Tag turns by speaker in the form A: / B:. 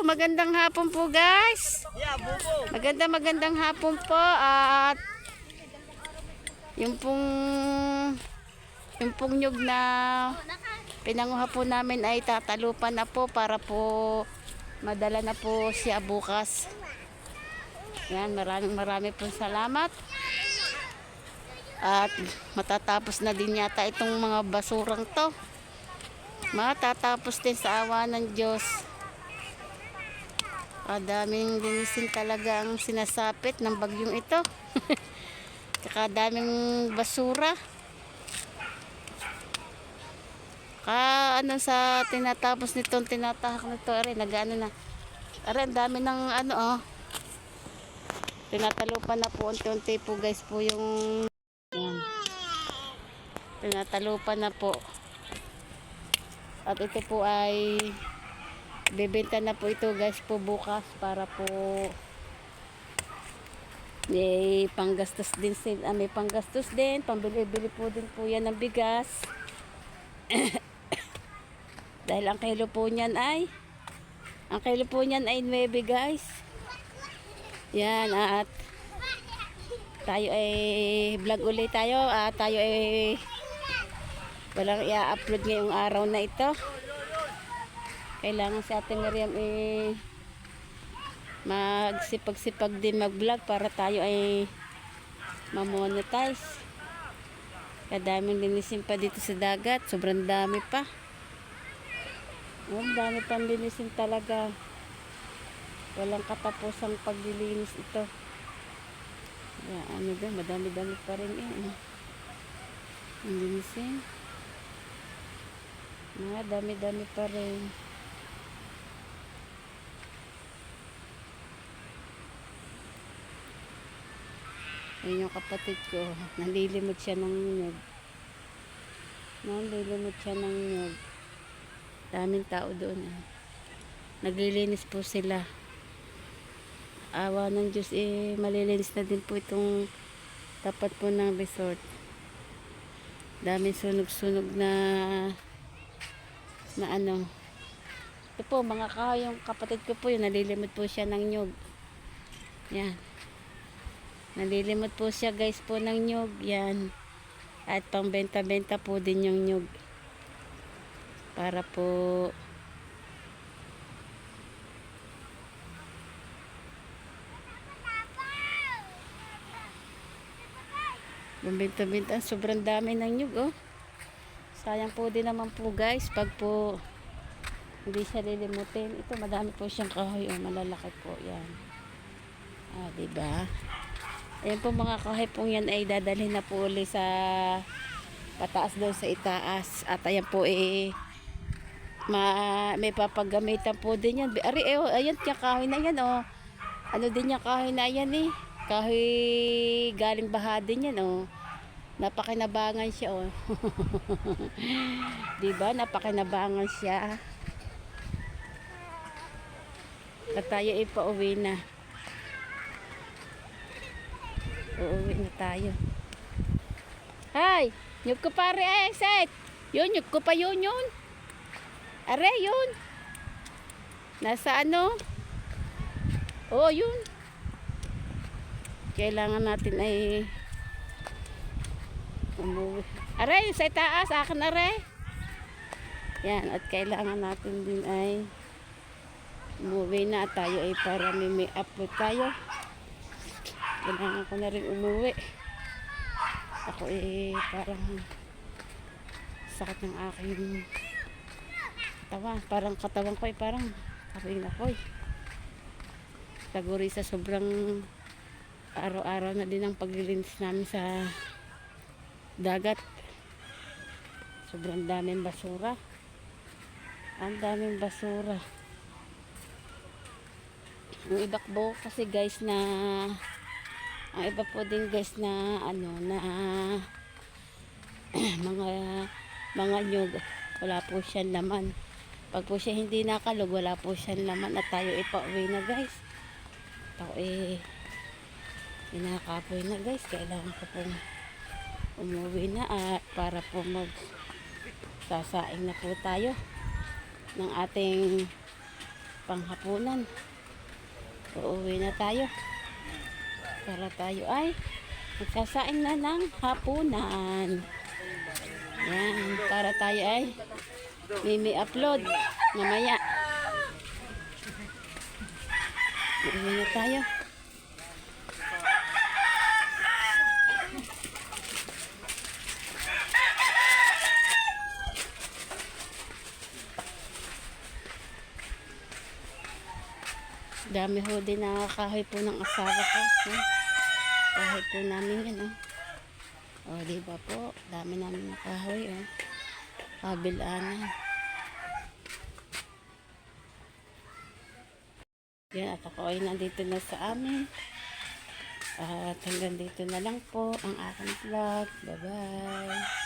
A: magandang hapon po guys. Maganda magandang hapon po at yung pong yung pong nyug na pinanguha po namin ay tatalupan na po para po madala na po siya bukas. Yan, maraming maraming po salamat. At matatapos na din yata itong mga basurang to. Matatapos din sa awa ng Diyos. Kadaming linisin talaga ang sinasapit ng bagyong ito. Tsaka daming basura. Ka ano sa tinatapos nitong tinatahak nito, are nagano na. Are ang dami ng ano oh. Tinatalupan na po unti-unti po guys po yung yan. Tinatalupan na po. At ito po ay bebenta na po ito guys po bukas para po may panggastos din sin ah, may panggastos din pambili-bili po din po yan ng bigas. Dahil ang kilo po niyan ay ang kilo po niyan ay 9 guys. Yan at tayo ay vlog ulit tayo at tayo ay walang i-upload ngayong araw na ito kailangan si Ate Miriam eh magsipag-sipag din mag-vlog para tayo ay mamonetize. Kadaming linisin pa dito sa dagat. Sobrang dami pa. Ang dami pang linisin talaga. Walang katapusang paglilinis ito. Yeah, ano ba? Madami-dami pa rin eh. Ang linisin. Mga dami-dami pa rin. Ayun yung kapatid ko. Nalilimot siya ng nyug. Nalilimot siya ng nyug. Daming tao doon. Eh. Naglilinis po sila. Awa ng Diyos eh, malilinis na din po itong tapat po ng resort. Daming sunog-sunog na na ano. Ito po, mga kahoy, yung kapatid ko po yun, nalilimot po siya ng nyug. Yan. Nalilimot po siya guys po ng nyug. Yan. At pang benta-benta po din yung nyug. Para po Benta-benta. Sobrang dami ng nyug oh. Sayang po din naman po guys pag po hindi siya lilimutin. Ito madami po siyang kahoy oh. Malalaki po. Yan. Ah, diba? Ayan po mga kahipong yan ay dadalhin na po uli sa pataas daw sa itaas. At ayan po eh ma, may papagamitan po din yan. Ari, eh, oh, ayan yung kahoy na yan oh. Ano din yung kahoy na yan eh. Kahoy galing baha din yan oh. Napakinabangan siya oh. 'Di ba? Napakinabangan siya. At tayo ay pauwi na. Uuwi na tayo. Hay! Nyug ko pare eh, set! Yun, nyug ko pa yun yun. Are, yun. Nasa ano? Oh, yun. Kailangan natin ay umuwi. Are, sa taas, akin are. Yan, at kailangan natin din ay umuwi na tayo ay para may may upload tayo. Kailangan ko na rin umuwi. Ako eh parang sakit ng aking tawa. Parang katawan ko eh parang aking ako'y. Siguro sa sobrang araw-araw na din ang paglilinis namin sa dagat. Sobrang daming basura. Ang daming basura. Yung iba po kasi guys na ang iba po din guys na ano na mga mga nyug wala po siyang laman pag po siya hindi nakalog wala po siyang laman at tayo ipauwi na guys ako eh inakapoy na guys kailangan ko pong umuwi na at para po mag sasaing na po tayo ng ating panghapunan. Uuwi na tayo. Para tayo ay magsasaing na ng hapunan. Yan, para tayo ay may upload mamaya. Na tayo. Dami ho din na kahoy po ng asawa ko. No? Kahoy po namin yan. Oh. O, di ba po? Dami namin na kahoy. Oh. Kabilaan. Yan, at ako ay nandito na sa amin. At hanggang dito na lang po ang aking vlog. Bye-bye.